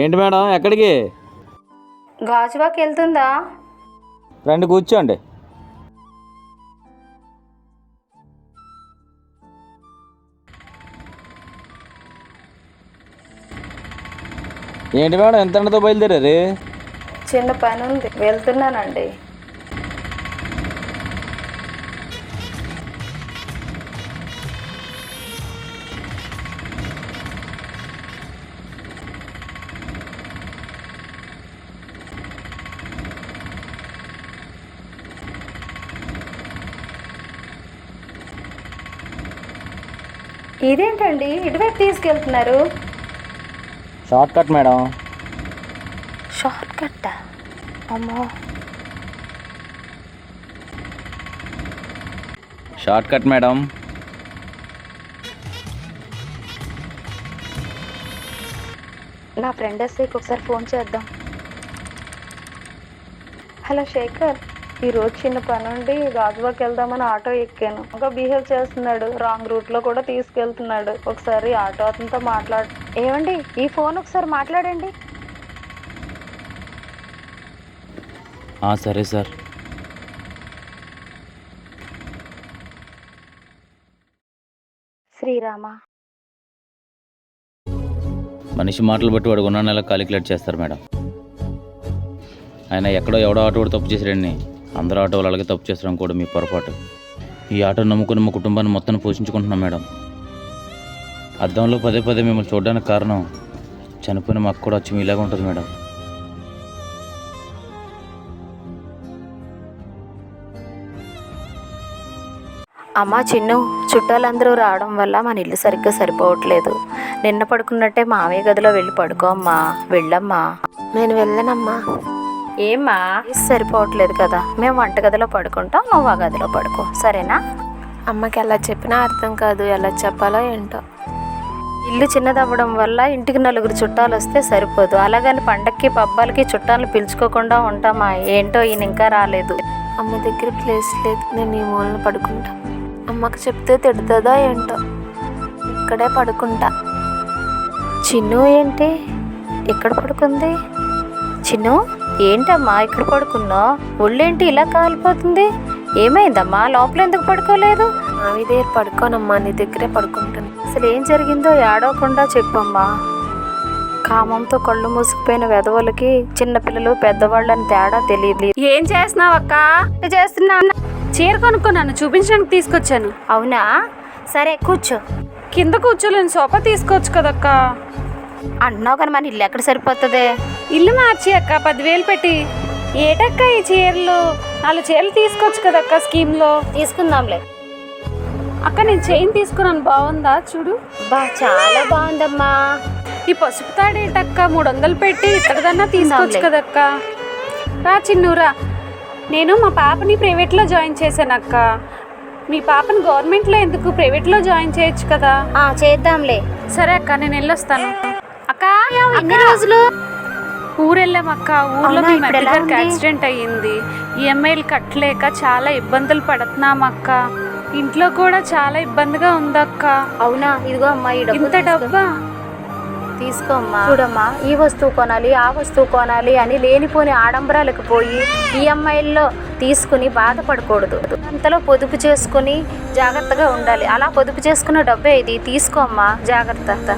ఏంటి మేడం ఎక్కడికి? గాజువాకి వెళ్తుందా రండి కూర్చోండి. ఏంటి మేడం ఎంత బయలుదేరారు? చిన్న పని ఉంది వెళ్తున్నానండి. ఇదేంటండి? ఇటువైపు తీసుకెళ్తున్నారు. Short cut madam. షార్ట్ కట్టా అమ్మో. Short cut madam. నా ఫ్రెండ్ ఎస్ఐకి ఒకసారి ఫోన్ చేద్దాం. హలో శేఖర్. ఈ రోజు చిన్న పని ఉండి గాజువాకి వెళ్దామని ఆటో ఎక్కాను. ఇంకా బిహేవ్ చేస్తున్నాడు. రాంగ్ రూట్లో కూడా తీసుకెళ్తున్నాడు. ఒకసారి ఆటో అతనితో మాట్లాడు ఏమండి? ఈ ఫోన్ ఒకసారి మాట్లాడండి. సరే సార్. శ్రీరామ. మనిషి మాటలు బట్టి వాడు ఉన్న నెల కాలిక్యులేట్ చేస్తారు మేడం. ఆయన ఎక్కడో ఎవడో ఆటో తప్పు చేసాడని అందరూ ఆటో వాళ్ళు అలాగే తప్పు చేసడం కూడా మీ పొరపాటు. ఈ ఆటో నమ్ముకుని మా కుటుంబాన్ని మొత్తం పోషించుకుంటున్నాం మేడం. అద్దంలో పదే పదే మిమ్మల్ని చూడడానికి కారణం చనిపోయిన మాకు కూడా వచ్చి మీలాగా ఉంటుంది మేడం. అమ్మా చిన్ను చుట్టాలందరూ రావడం వల్ల మన ఇల్లు సరిగ్గా సరిపోవట్లేదు. నిన్న పడుకున్నట్టే మావయ్య గదిలో వెళ్ళి పడుకో అమ్మా. వెళ్ళమ్మా. నేను వెళ్ళనమ్మా. ఏమ్మా? సరిపోవట్లేదు కదా. మేము వంటగదిలో పడుకుంటాం నువ్వు ఆ గదిలో పడుకో. సరేనా? అమ్మకి ఎలా చెప్పినా అర్థం కాదు ఎలా చెప్పాలో ఏంటో. ఇల్లు చిన్నదవ్వడం వల్ల ఇంటికి నలుగురు చుట్టాలు వస్తే సరిపోదు. అలాగని పండక్కి పబ్బాలకి చుట్టాలు పిలుచుకోకుండా ఉంటామా? ఏంటో ఈయన ఇంకా రాలేదు. అమ్మ దగ్గర ప్లేస్ లేదు నేను ఈ మూలన పడుకుంటా. అమ్మకి చెప్తే తిడుతుందో ఏంటో. ఇక్కడే పడుకుంటా. చిన్ను ఏంటి? ఇక్కడ పడుకుంది? చిన్ను? ఏంటమ్మా ఇక్కడ పడుకున్నావు? ఒళ్ళేంటి ఇలా కాలిపోతుంది? ఏమైందమ్మా? లోపల ఎందుకు పడుకోలేదు? మావి దగ్గర పడుకోనమ్మా నీ దగ్గరే పడుకుంటాను అసలు ఏం జరిగిందో ఏడవకుండా చెప్పమ్మా. కామంతో కళ్ళు మూసుకుపోయిన వెధవలకి చిన్నపిల్లలు పెద్దవాళ్ళని తేడా తెలియదు ఏం చేస్తున్నావు అక్క? చేస్తున్నా చీర కొనుక్కున్నాను చూపించడానికి తీసుకొచ్చాను. అవునా? సరే కూర్చో. కింద కూర్చోలేను సోఫా తీసుకోవచ్చు కదక్క? అంటున్నావు కానీ మన ఇల్లు ఎక్కడ సరిపోతుంది? ఇల్లు మార్చి అక్క పదివేలు పెట్టి. ఏటక్క ఈ చీరలు? నాలుగు చీరలు తీసుకోవచ్చు కదక్క స్కీమ్లో? తీసుకుందాంలే. అక్క నేను చైన్ తీసుకున్నాను. బాగుందా? చూడు. బా చాలా బాగుందమ్మా. ఈ పసుపు తాడు ఏంటక్క? మూడు వందలు పెట్టి ఇక్కడదన్నా తీసుకోవచ్చు. కదక్క రా చిన్నూరా నేను మా పాపని ప్రైవేట్లో జాయిన్ చేశాను అక్క. మీ పాపని గవర్నమెంట్లో ఎందుకు ప్రైవేట్లో జాయిన్ చేయొచ్చు కదా? చేద్దాంలే. సరే అక్క నేను వెళ్ళొస్తాను. అక్క ఎన్ని రోజులు? ఊరెళ్ళాం అక్క. ఊర్లో? మీ మధ్యగారికి? యాక్సిడెంట్ అయ్యింది. ఈఎంఐలు కట్టలేక చాలా ఇబ్బందులు పడుతున్నాం అక్క. ఇంట్లో కూడా చాలా ఇబ్బందిగా ఉందక్క అవునా ఇదిగో అమ్మా ఈ ఇంత. డబ్బా? తీసుకో అమ్మా. చూడమ్మా ఈ వస్తువు కొనాలి ఆ వస్తువు కొనాలి అని లేనిపోని ఆడంబరాలకు పోయి ఈఎంఐల్లో తీసుకుని బాధపడకూడదు. అంతలో పొదుపు చేసుకుని జాగ్రత్తగా ఉండాలి. అలా పొదుపు చేసుకున్న డబ్బే ఇది. తీసుకో అమ్మా జాగ్రత్త.